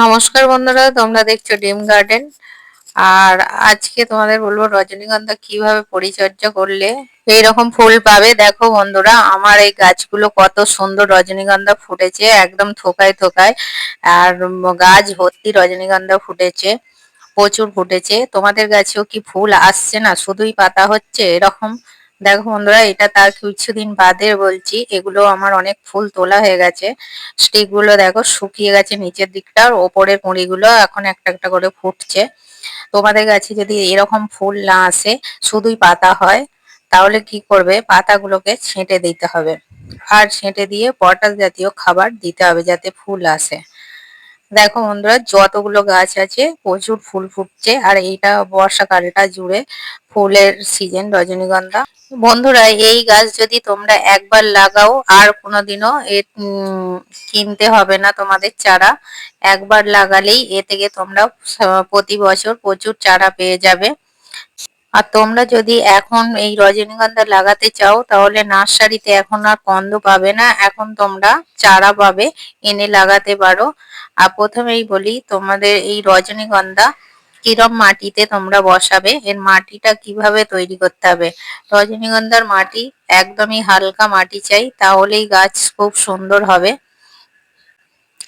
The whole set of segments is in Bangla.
নমস্কার বন্ধুরা, তোমরা দেখছ ডিম গার্ডেন। আর আজকে তোমাদের বলব রজনীগন্ধা কীভাবে পরিচর্যা করলে এই রকম ফুল পাবে। দেখো বন্ধুরা, আমার এই গাছগুলো কত সুন্দর রজনীগন্ধা ফুটেছে, একদম থোকায় থোকায়। আর গাছ ভর্তি রজনীগন্ধা ফুটেছে, প্রচুর ফুটেছে। তোমাদের গাছেও কি ফুল আসছে না? শুধুই পাতা হচ্ছে এরকম? দেখো বন্ধুরা, এটা তার কিছুদিন বাদে বলছি, এগুলো আমার অনেক ফুল তোলা হয়ে গেছে। স্টিকগুলো দেখো শুকিয়ে গেছে নিচের দিকটা ওপরের কুঁড়িগুলো এখন একটা একটা করে ফুটছে। তোমাদের কাছে যদি এরকম ফুল না আসে, শুধুই পাতা হয়, তাহলে কি করবে? পাতাগুলোকে ছেঁটে দিতে হবে। আর ছেঁটে দিয়ে পটাশ জাতীয় খাবার দিতে হবে যাতে ফুল আসে। দেখো বন্ধুরা, যতগুলো গাছ আছে, প্রচুর ফুল ফুটছে, আর এইটা বর্ষাকালটা জুড়ে ফুলের সিজন রজনীগন্ধা। বন্ধুরা, এই গাছ যদি তোমরা একবার লাগাও, আর কোনোদিনও এ কিনতে হবে না তোমাদের চারা, একবার লাগালেই এ থেকে তোমরা প্রতি বছর প্রচুর চারা পেয়ে যাবে। আর তোমরা যদি এখন এই রজনীগন্ধা লাগাতে চাও, তাহলে নার্সারিতে এখন আর কন্দ পাবে না। এখন তোমরা চারা পাবে, এনে লাগাতে পারো। আর প্রথমেই বলি, তোমাদের এই রজনীগন্ধা কিরম মাটিতে তোমরা বসাবে, এর মাটিটা কীভাবে তৈরি করতে হবে? রজনীগন্ধার মাটি একদমই হালকা মাটি চাই, তাহলেই গাছ খুব সুন্দর হবে।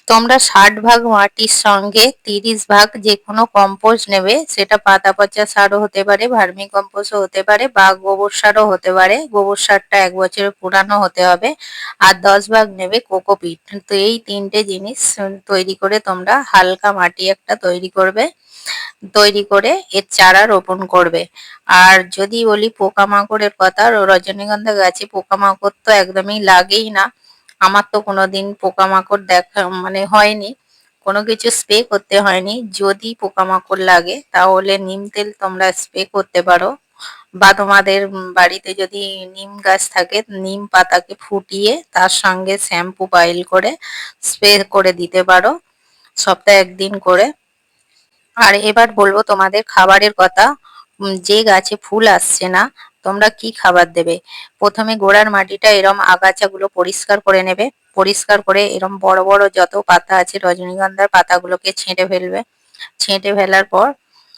তোমরা ষাট ভাগ মাটির সঙ্গে তিরিশ ভাগ যে কোনো কম্পোস্ট নেবে। সেটা পাতা পচা সারও হতে পারে, ভার্মি কম্পোস্টও হতে পারে বা গোবর সারও হতে পারে। গোবর সারটা এক বছরের পুরানো হতে হবে আর দশ ভাগ নেবে কোকোপিট তো এই তিনটে জিনিস তৈরি করে তোমরা হালকা মাটি একটা তৈরি করবে, তৈরি করে এর চারা রোপণ করবে। আর যদি বলি পোকামাকড়ের কথা, রজনীগন্ধা গাছে পোকামাকড় তো একদমই লাগেই না। আমার তো কোনোদিন পোকামাকড় দেখা মানে হয়নি। কোনো কিছু স্প্রে করতে হয়নি। যদি পোকামাকড় লাগে, তাহলে নিম তেল তোমরা স্প্রে করতে পারো। বা তোমাদের বাড়িতে যদি নিম গাছ থাকে, নিম পাতাকে ফুটিয়ে তার সঙ্গে শ্যাম্পু পাইল করে স্প্রে করে দিতে পারো, সপ্তাহে একদিন করে। আর এবার বলব তোমাদের খাবারের কথা। যে গাছে ফুল আসছে না তোমরা কি খাবার দেবে? প্রথমে গোড়ার মাটিটা এরম আগাছাগুলো পরিষ্কার করে নেবে। পরিষ্কার করে এরম বড় বড় যত পাতা আছে রজনীগন্ধার পাতাগুলোকে ছেঁটে ফেলবে। ছেঁটে ফেলার পর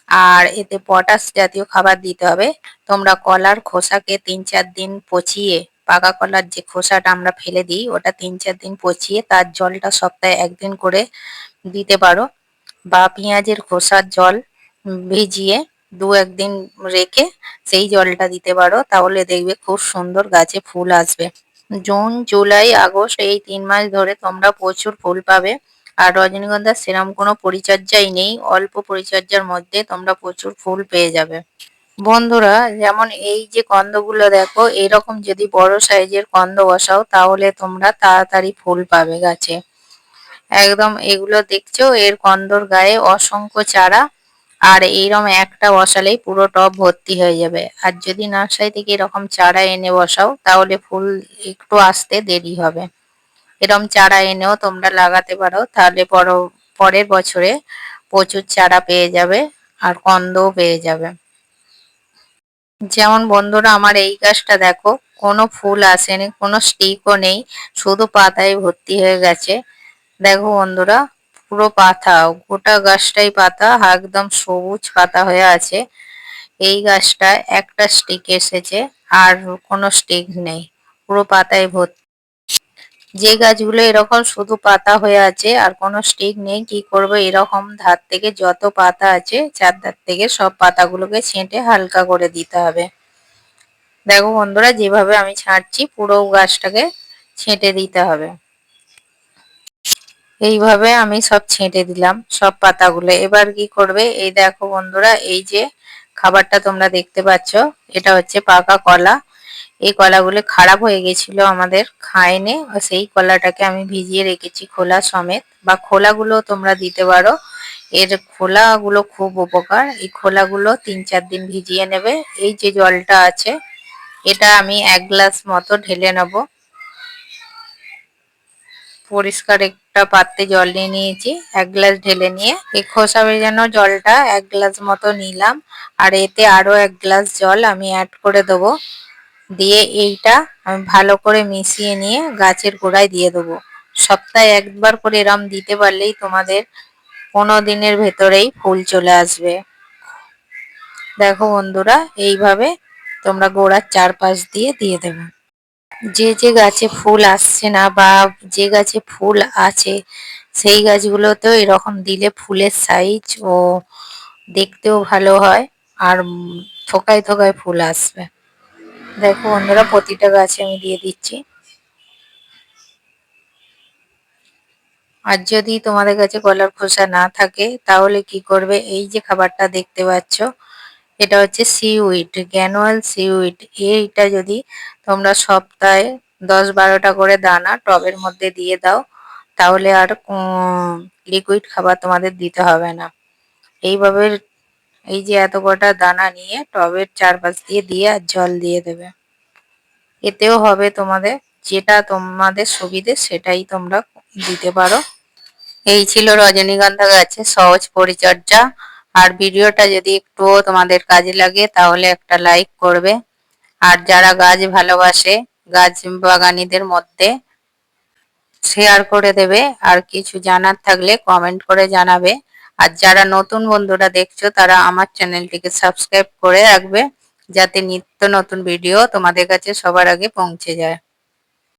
আর এতে পটাশ জাতীয় খাবার দিতে হবে। তোমরা কলার খোসাকে তিন চার দিন পচিয়ে, পাকা কলার যে খোসাটা আমরা ফেলে দিই, ওটা তিন চার দিন পচিয়ে তার জলটা সপ্তাহে একদিন করে দিতে পারো। বা পেঁয়াজের খোসার জল ভিজিয়ে দু একদিন রেখে সেই জলটা দিতে পারো, তাহলে দেখবে খুব সুন্দর গাছে ফুল আসবে। জুন, জুলাই, আগস্ট এই তিন মাস ধরে তোমরা প্রচুর ফুল পাবে। আর রজনীগন্ধার সেরম কোনো পরিচর্যাই নেই, অল্প পরিচর্যার মধ্যে তোমরা প্রচুর ফুল পেয়ে যাবে। বন্ধুরা, যেমন এই যে কন্দগুলো দেখো, এরকম যদি বড় সাইজের কন্দ বসাও, তাহলে তোমরা তাড়াতাড়ি ফুল পাবে গাছে। একদম এগুলো দেখছ, এর কন্দর গায়ে অসংখ্য চারা আর এইরকম একটা বসালেই পুরো টব ভর্তি হয়ে যাবে। আর যদি নার্সারি থেকে এরকম চারা এনে বসাও, তাহলে ফুল একটু আসতে দেরি হবে। এরকম চারা এনেও তোমরা লাগাতে পারো, তাহলে পর পরের বছরে প্রচুর চারা পেয়ে যাবে আর কন্দও পেয়ে যাবে। যেমন বন্ধুরা, আমার এই গাছটা দেখো, কোনো ফুল আসেনি, কোনো স্টিকও নেই, শুধু পাতায় ভর্তি হয়ে গেছে। দেখো বন্ধুরা পুরো পাতা, গোটা গাছটাই পাতা, একদম সবুজ পাতা হয়ে আছে। এই গাছটা একটা স্টিক এসেছে, আর কোনো স্টিক নেই, পুরো পাতায় ভর্তি। যে গাছগুলো এরকম শুধু পাতা হয়ে আছে, আর কোনো স্টিক নেই, কি করব? এরকম ধার থেকে যত পাতা আছে, চার ধার থেকে সব পাতাগুলোকে ছেঁটে হালকা করে দিতে হবে। দেখো বন্ধুরা, যেভাবে আমি ছাড়ছি পুরো গাছটাকে ছেঁটে দিতে হবে। এইভাবে আমি সব ছেঁটে দিলাম, সব পাতাগুলো। এবার কি করবে? এই দেখো বন্ধুরা, এই যে খাবারটা তোমরা দেখতে পাচ্ছ, এটা হচ্ছে পাকা কলা। এই কলাগুলো খারাপ হয়ে গেছিল আমাদের খায়নি সেই কলাটাকে আমি ভিজিয়ে রেখেছি খোলা সমেত, বা খোলাগুলো তোমরা দিতে পারো। এর খোলাগুলো খুব উপকার, এই খোলাগুলো তিন চার দিন ভিজিয়ে নেবে। এই যে জলটা আছে, এটা আমি এক গ্লাস মতো ঢেলে নেব। পরিষ্কার একটা পাত্রে জল নিয়ে নিয়েছি, এক গ্লাস ঢেলে নিয়ে। এই খোসা ভেজানো জলটা এক গ্লাস মতো নিলাম, আর এতে আরও এক গ্লাস জল আমি অ্যাড করে দেবো। দিয়ে এইটা আমি ভালো করে মিশিয়ে নিয়ে গাছের গোড়ায় দিয়ে দেবো। সপ্তাহে একবার করে এরম দিতে পারলেই তোমাদের পনেরো দিনের ভেতরেই ফুল চলে আসবে। দেখো বন্ধুরা, এইভাবে তোমরা গোড়ার চারপাশ দিয়ে দিয়ে দেবে। যে যে গাছে ফুল আসছে না বা যে গাছে ফুল আছে, সেই গাছগুলোতেও এরকম দিলে ফুলের সাইজ ও দেখতেও ভালো হয় আর থোকায় থোকায় ফুল আসবে। দেখো বন্ধুরা, প্রতিটা গাছে আমি দিয়ে দিচ্ছি। আর যদি তোমাদের কাছে কলার খোসা না থাকে, তাহলে কি করবে? এই যে খাবারটা দেখতে পাচ্ছ এটা হচ্ছে সিউইড গ্যানুয়াল সিউইড এইটা যদি তোমরা সপ্তাহে দশ বারোটা করে দানা টবের মধ্যে দিয়ে দাও, তাহলে আর লিকুইড খাবার তোমাদের দিতে হবে না। এইভাবে এই যে এত কটা দানা নিয়ে টবের চারপাশ দিয়ে দিয়ে আর জল দিয়ে দেবে। এতেও হবে তোমাদের, যেটা তোমাদের সুবিধে সেটাই তোমরা দিতে পারো। এই ছিল রজনীগন্ধা গাছের সহজ পরিচর্যা। আর ভিডিওটা যদি একটুও তোমাদের কাজে লাগে, তাহলে একটা লাইক করবে। আর যারা গাছ ভালোবাসে, গাছ বাগানিদের মধ্যে শেয়ার করে দেবে। আর কিছু জানার থাকলে কমেন্ট করে জানাবে। আর যারা নতুন বন্ধুরা দেখছ, তারা আমার চ্যানেলটিকে সাবস্ক্রাইব করে রাখবে, যাতে নিত্য নতুন ভিডিও তোমাদের কাছে সবার আগে পৌঁছে যায়।